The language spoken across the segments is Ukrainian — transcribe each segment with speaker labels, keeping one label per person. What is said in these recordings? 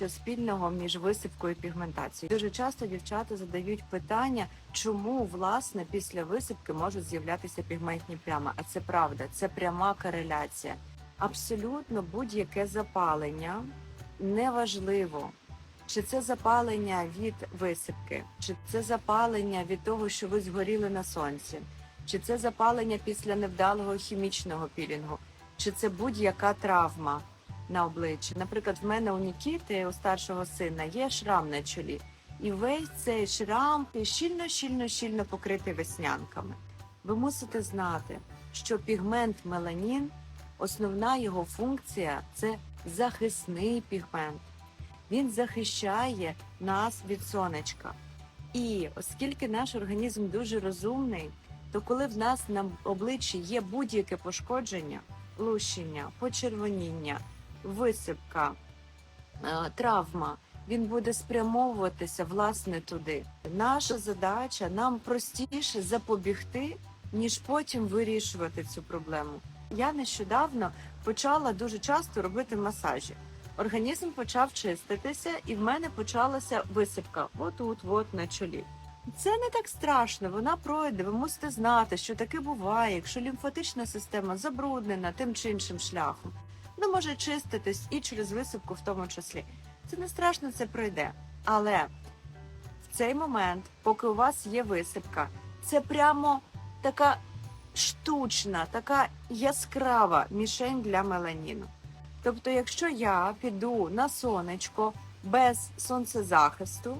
Speaker 1: що спільного між висипкою і пігментацією. Дуже часто дівчата задають питання, чому власне після висипки можуть з'являтися пігментні плями. А це правда, це пряма кореляція. Абсолютно будь-яке запалення неважливо. Чи це запалення від висипки, чи це запалення від того, що ви згоріли на сонці, чи це запалення після невдалого хімічного пілінгу, чи це будь-яка травма на обличчі. Наприклад, в мене у Нікіти, у старшого сина, є шрам на чолі, і весь цей шрам щільно, щільно, щільно покритий веснянками. Ви мусите знати, що пігмент меланін, основна його функція це захисний пігмент. Він захищає нас від сонечка. І оскільки наш організм дуже розумний, то коли в нас на обличчі є будь-яке пошкодження, лущення, почервоніння, висипка, е, травма, він буде спрямовуватися власне туди. Наша задача нам простіше запобігти, ніж потім вирішувати цю проблему. Я нещодавно почала дуже часто робити масажі. Організм почав чиститися, і в мене почалася висипка отут, от на чолі. Це не так страшно, вона пройде. Ви мусите знати, що таке буває, якщо лімфатична система забруднена тим чи іншим шляхом. Вона може чиститись і через висипку в тому числі. Це не страшно, це пройде. Але в цей момент, поки у вас є висипка, це прямо така штучна, така яскрава мішень для меланіну. Тобто, якщо я піду на сонечко без сонцезахисту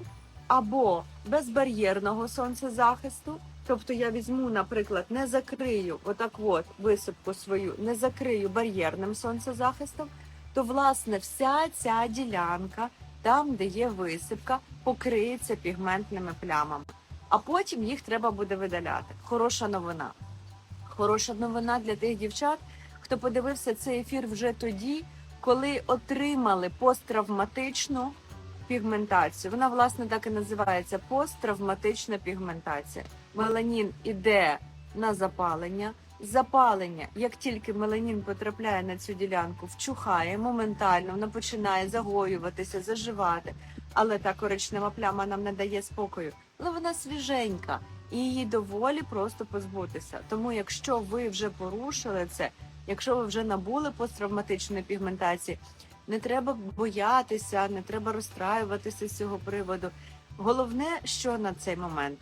Speaker 1: або без бар'єрного сонцезахисту, тобто я візьму, наприклад, не закрию отак от висипку свою, не закрию бар'єрним сонцезахистом, то власне вся ця ділянка, там, де є висипка, покриється пігментними плямами. А потім їх треба буде видаляти. Хороша новина. Хороша новина для тих дівчат, хто подивився цей ефір вже тоді, коли отримали посттравматичну пігментацію. Вона, власне, так і називається посттравматична пігментація. Меланін іде на запалення. Запалення, як тільки меланін потрапляє на цю ділянку, вчухає моментально, вона починає загоюватися, заживати. Але та коричнева пляма нам не дає спокою. Але вона свіженька, і її доволі просто позбутися. Тому, якщо ви вже порушили це, якщо ви вже набули посттравматичної пігментації, не треба боятися, не треба розстраюватися з цього приводу. Головне, що на цей момент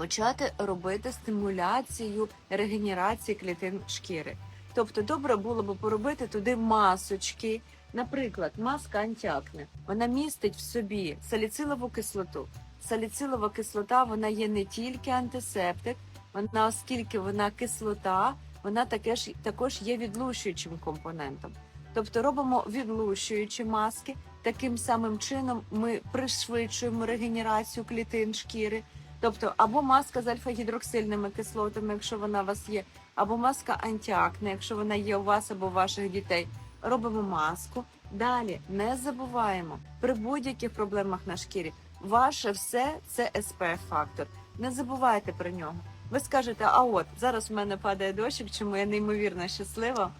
Speaker 1: почати робити стимуляцію регенерації клітин шкіри. Тобто, добре було б поробити туди масочки. Наприклад, маска антіакне. Вона містить в собі саліцилову кислоту. Саліцилова кислота вона є не тільки антисептик, вона, оскільки вона кислота, вона також, також є відлущуючим компонентом. Тобто робимо відлущуючі маски. Таким самим чином ми пришвидшуємо регенерацію клітин шкіри. Тобто або маска з альфа-гідроксильними кислотами, якщо вона у вас є, або маска антіакне, якщо вона є у вас або у ваших дітей. Робимо маску. Далі не забуваємо при будь-яких проблемах на шкірі. Ваше все це SPF фактор. Не забувайте про нього. Ви скажете, а от зараз в мене падає дощик, чому я неймовірно щаслива.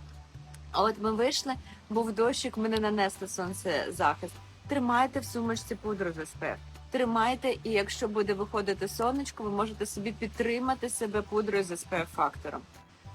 Speaker 1: А от ми вийшли, був дощик, ми не нанесли сонцезахист. Тримайте в сумочці пудру з SPF. Тримайте, і якщо буде виходити сонечко, ви можете собі підтримати себе пудрою з SPF фактором.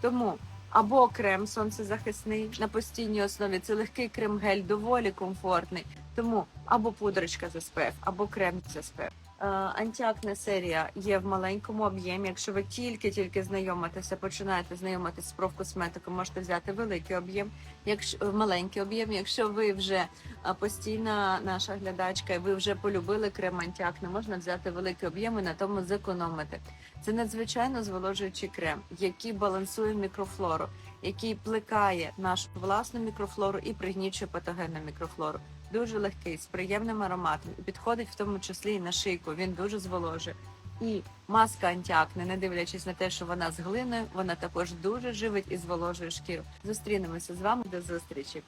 Speaker 1: Тому або крем сонцезахисний на постійній основі, це легкий крем-гель, доволі комфортний. Тому або пудрочка з SPF, або крем з SPF. Е, Антіакне серія є в маленькому об'ємі. Якщо ви тільки-тільки знайомитеся, починаєте знайомитися з профкосметикою, можете взяти великий об'єм, якщо е, маленький об'єм. Якщо ви вже е, постійна наша глядачка, і ви вже полюбили крем антіакне, можна взяти великий об'єм і на тому зекономити. Це надзвичайно зволожуючий крем, який балансує мікрофлору, який плекає нашу власну мікрофлору і пригнічує патогенну мікрофлору. Дуже легкий, з приємним ароматом і підходить в тому числі і на шийку. Він дуже зволожує. І маска антіакне, не дивлячись на те, що вона з глиною, вона також дуже живить і зволожує шкіру. Зустрінемося з вами до зустрічі.